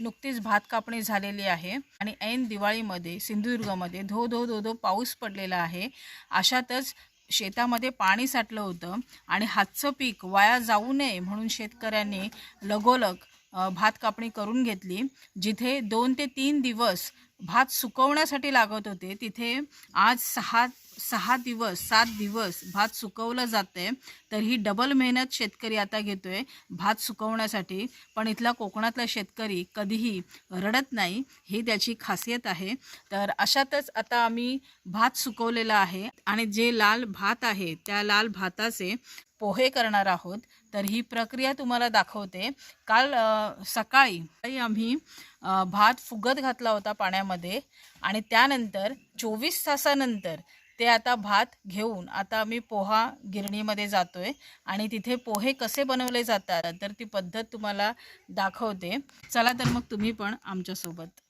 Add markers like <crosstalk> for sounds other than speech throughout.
नुकतीच भात कापणी झालेली आहे आणि ऐन दिवाळीमध्ये सिंधुदुर्गमध्ये धो धो धो धो पाऊस पडलेला आहे. अशातच शेतामध्ये पाणी साठलं होतं आणि हातचं पीक वाया जाऊ नये म्हणून शेतकऱ्यांनी लगोलग भात कापणी करून घेतली जिथे दोन ते तीन दिवस भात सुकवण्यासाठी लागत होते. तिथे आज सहा सहा दिवस सात दिवस भात सुकवलं जाते तर ही डबल मेहनत शेतकरी आता घेतोय भात सुकवण्यासाठी. पण इथला कोकणातला शेतकरी कधीही रडत नाही ही त्याची खासियत आहे. तर अशातच आता आम्ही भात सुकवलेला आहे. आणि जे लाल भात आहे त्या लाल भाताचे पोहे करणार आहोत. तर ही प्रक्रिया तुम्हाला दाखवते. काल सकाळी आम्ही भात फुगत घातला होता पाण्यामध्ये आणि त्यानंतर चोवीस तासानंतर ते आता भात घेऊन आता आम्ही पोहा गिरणीमध्ये जातो आहे आणि तिथे पोहे कसे बनवले जातात तर ती पद्धत तुम्हाला दाखवते. चला तर मग तुम्ही पण आमच्यासोबत.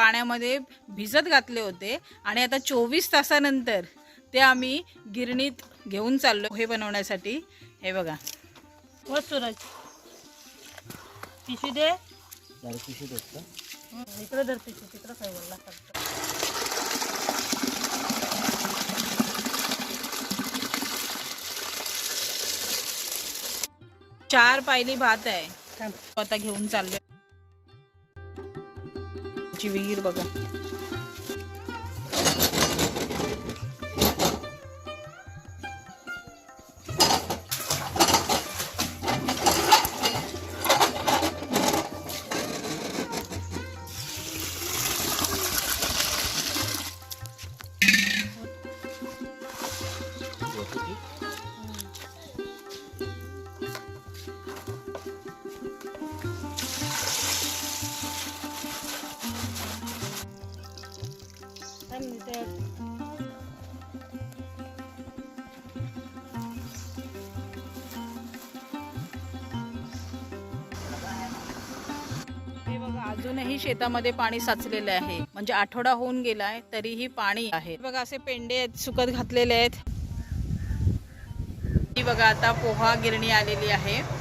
पाण्यामध्ये भिजत घातले होते आणि आता चोवीस तासानंतर ते आम्ही गिरणीत घेऊन चाललो हे बनवण्यासाठी. हे बघा. व सूरज. पिशवी दे. पिशवी हं, इकडं धर पिशवी तिकडं काय बोलला चार पायली भात आहे. आता घेऊन चाललो विहीर बघा. काय म्हणते बघा अजूनही शेतामध्ये पाणी साचलेलं आहे. म्हणजे आठवडा होऊन गेलाय तरीही पाणी आहे. बघा असे पेंडे आहेत सुकत घातलेले आहेत. बघा आता पोहा गिरणी आलेली आहे.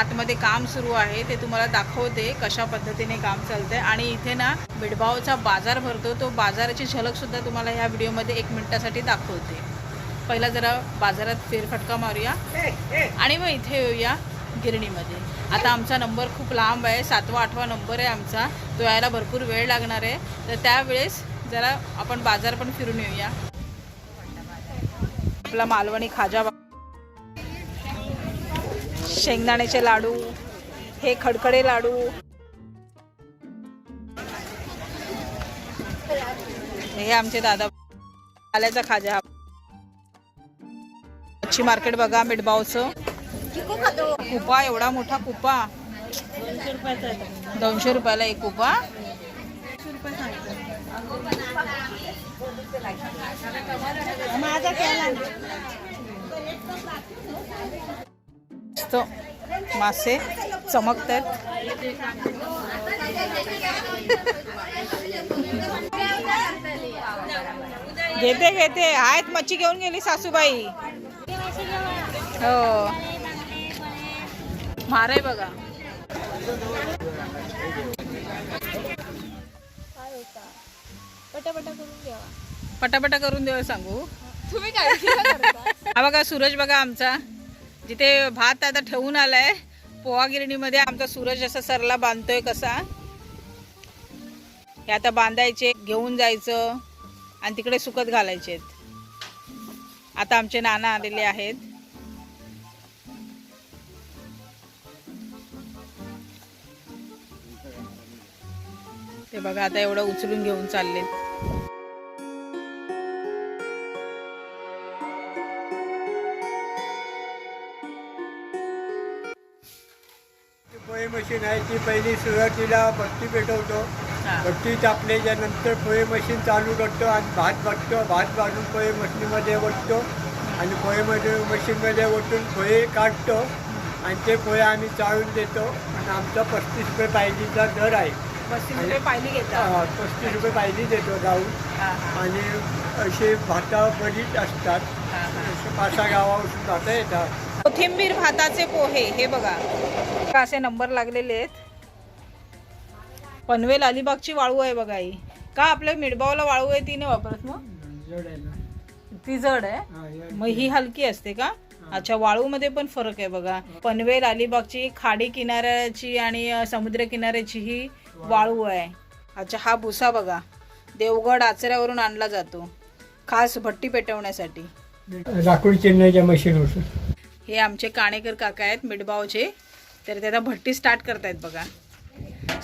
आतमध्ये काम सुरू आहे ते तुम्हाला दाखवते कशा पद्धतीने काम चालतंय. आणि इथे ना बिडभावचा बाजार भरतो तो बाजाराची झलक सुद्धा तुम्हाला ह्या व्हिडिओमध्ये एक मिनिटासाठी दाखवते. पहिला जरा बाजारात फेरफटका मारूया. आणि मग इथे येऊया गिरणीमध्ये. आता आमचा नंबर खूप लांब आहे सातवा आठवा नंबर आहे आमचा. तो यायला भरपूर वेळ लागणार आहे. तर त्यावेळेस जरा आपण बाजार पण फिरून येऊया. आपला मालवणी खाजा शेंगदाण्याचे लाडू हे खडखडे लाडू. हे आमचे दादा आल्याचा खाजा. मच्छी मार्केट बघा मिठबावचं कुपा एवढा मोठा कुपा. दोनशे रुपयाचा दोनशे रुपयाला एक कुपा. माझा मस्त मासे चमकत आहेत घेते घेते. आहेत मच्छी घेऊन गेली सासूबाई. हो. मारे बघा. पटापटा करून देवा. पटापटा करून देवा सांगू. तुम्ही काय हा बघा सूरज बघा आमचा. जिथे भात आता ठेवून आलाय पोहा गिरणीमध्ये आमचा सूरज असा सरला बांधतोय कसा. हे आता बांधायचे घेऊन जायचं आणि तिकडे सुकत घालायचे आता आमचे नाना आलेले आहेत. ते बघा आता एवढं उचलून घेऊन चालले मशीन आहे ती पहिली सुरुवातीला भट्टी पेटवतो. भट्टी तापल्याच्या नंतर पोहे मशीन चालू करतो आणि भात भाजतो. भात भाजून पोहे मशीनमध्ये ओततो. आणि पोहेमध्ये मशीनमध्ये ओतून पोहे काढतो. आणि ते पोहे आम्ही चाळून देतो. आणि आमचा पस्तीस रुपये पाहिजेचा दर आहे. पस्तीस रुपये पायली पाहिली देतो जाऊन. आणि असे भाता बरीच असतात असे पाच सहा गावावरून भाता येतात. कोथिंबीर भाताचे पोहे हे बघा. असे नंबर लागलेले आहेत. पनवेल अलिबागची वाळू आहे बघा ही. का आपल्या मिडबावला वाळू आहे ती नाही वापरत मग? ती जड आहे? मग ही हलकी असते का? अच्छा वाळूमध्ये पण फरक आहे बघा. पनवेल अलिबागची खाडी किनाऱ्याची आणि समुद्र किनाऱ्याची ही वाळू. आहे. अच्छा हा भुसा बघा. देवगड आचऱ्यावरून आणला जातो. खास भट्टी पेटवण्यासाठी. लाकूड चिरण्याच्या मशीन होतं हे आमचे काणेकर काका आहेत मिडबावचे. तर ते आता भट्टी स्टार्ट करतायत बघा.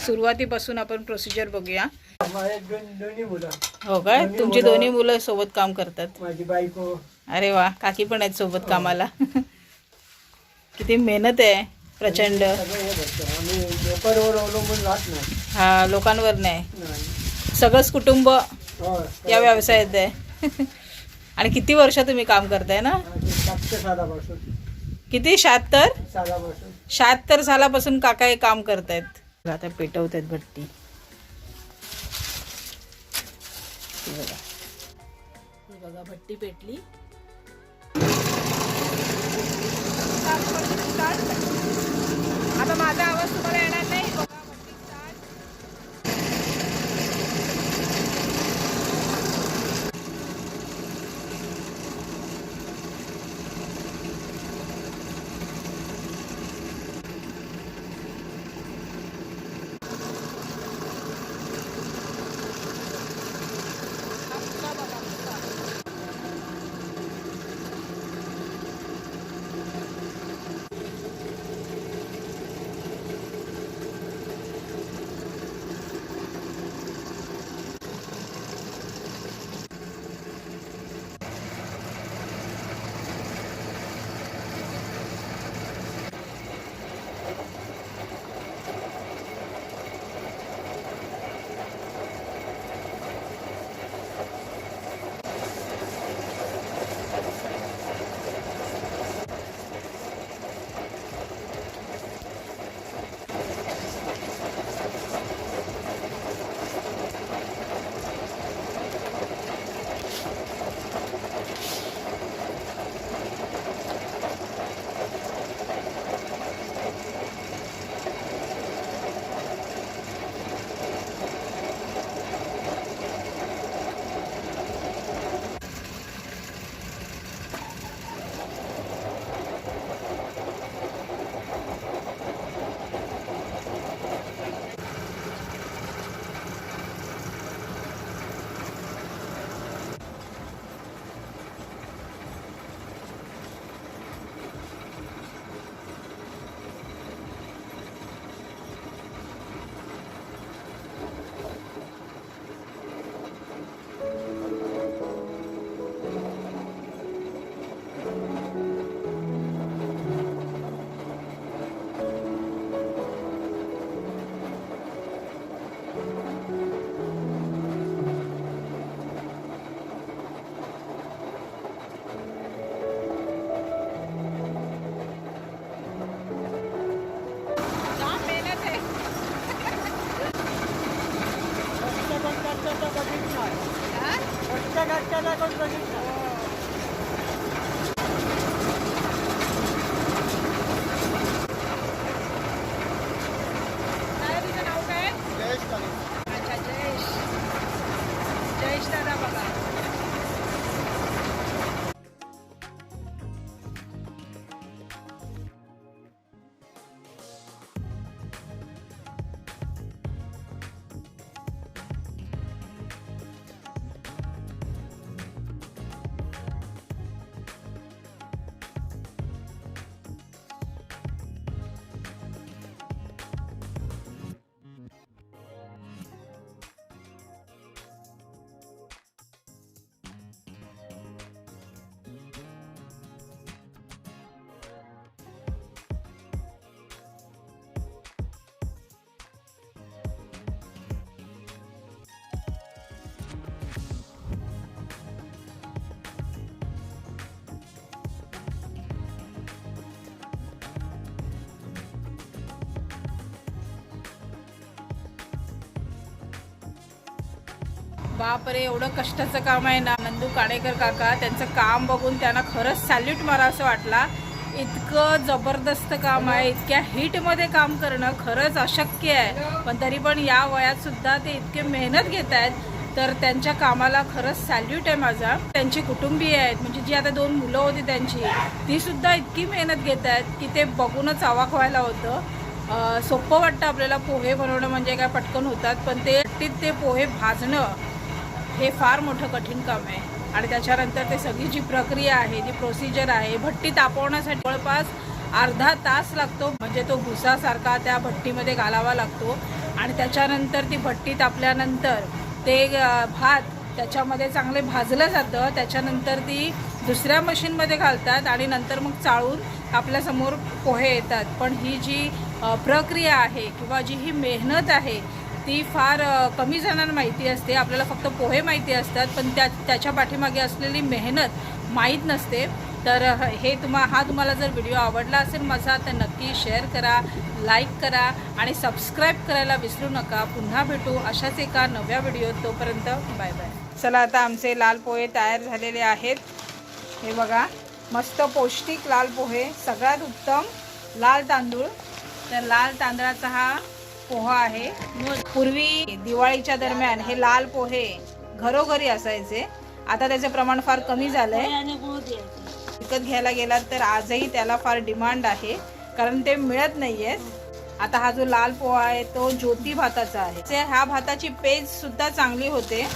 सुरुवातीपासून आपण प्रोसिजर बघूया. हो काय? तुमची दोन्ही मुलं सोबत काम करतात. माझी बायको. अरे वा काकी पण आहेत सोबत कामाला. किती मेहनत आहे प्रचंड. हे लोकांवर नाही. हा सगळंच कुटुंब हो या व्यवसायात आहे. <laughs> आणि किती वर्ष तुम्ही काम करताय ना? किती? शहात्तर? शहात्तर सालापासून काका हे काम करतायत. आता पेटवत आहेत भट्टी बघा. बघा भट्टी पेटली. आता माझा आवाज तुम्हाला から来たな、こ。बापरे एवढं कष्टाचं काम आहे ना. नंदू काणेकर काका त्यांचं काम बघून त्यांना खरंच सॅल्यूट मारा असं वाटला. इतकं जबरदस्त काम आहे इतक्या हिटमध्ये काम करणं खरंच अशक्य आहे. पण तरी पण या वयात सुद्धा ते इतके मेहनत घेत आहेत तर त्यांच्या कामाला खरंच सॅल्यूट आहे माझा. त्यांची कुटुंबीय आहेत म्हणजे जी आता दोन मुलं होती त्यांची ती सुद्धा इतकी मेहनत घेत आहेत की ते बघूनच आवाक व्हायला होतं. सोपं वाटतं आपल्याला पोहे बनवणं म्हणजे काय पटकन होतात पण ते ते पोहे भाजणं हे फार मोठं कठीण काम आहे. आणि त्याच्यानंतर ते सगळी जी प्रक्रिया आहे जी प्रोसिजर आहे भट्टी तापवण्यासाठी जवळपास अर्धा तास लागतो. म्हणजे तो भुसासारखा त्या भट्टीमध्ये घालावा लागतो. आणि त्याच्यानंतर ती भट्टी तापल्यानंतर ते भात त्याच्यामध्ये चांगले भाजलं जातं. त्याच्यानंतर ती दुसऱ्या मशीनमध्ये घालतात आणि नंतर मग चाळून आपल्यासमोर पोहे येतात. पण ही जी प्रक्रिया आहे किंवा जी ही मेहनत आहे ती फार कमी जणांना माहिती असते. आपल्याला फक्त पोहे माहिती असतात पण त्या त्याच्या पाठीमागे असलेली मेहनत माहीत नसते. तर हे तुम्हा हा तुम्हाला जर व्हिडिओ आवडला असेल माझा तर नक्की शेअर करा लाईक करा आणि सबस्क्राईब करायला विसरू नका. पुन्हा भेटू अशाच एका नव्या व्हिडिओत. तोपर्यंत बाय बाय. चला आता आमचे लाल पोहे तयार झालेले आहेत. हे बघा मस्त पौष्टिक लाल पोहे सगळ्यात उत्तम लाल तांदूळ. तर लाल तांदळाचा हा पोहा आहे. पूर्वी दिवाळीच्या दरम्यान हे लाल पोहे घरोघरी असायचे. आता त्याचे प्रमाण फार कमी झालंय. विकत घ्यायला गेलात तर आजही त्याला फार डिमांड आहे. कारण ते मिळत नाहीयेत आता हा जो लाल पोहा आहे तो ज्योती भाताचा आहे. ते ह्या भाताची पेज सुद्धा चांगली होते.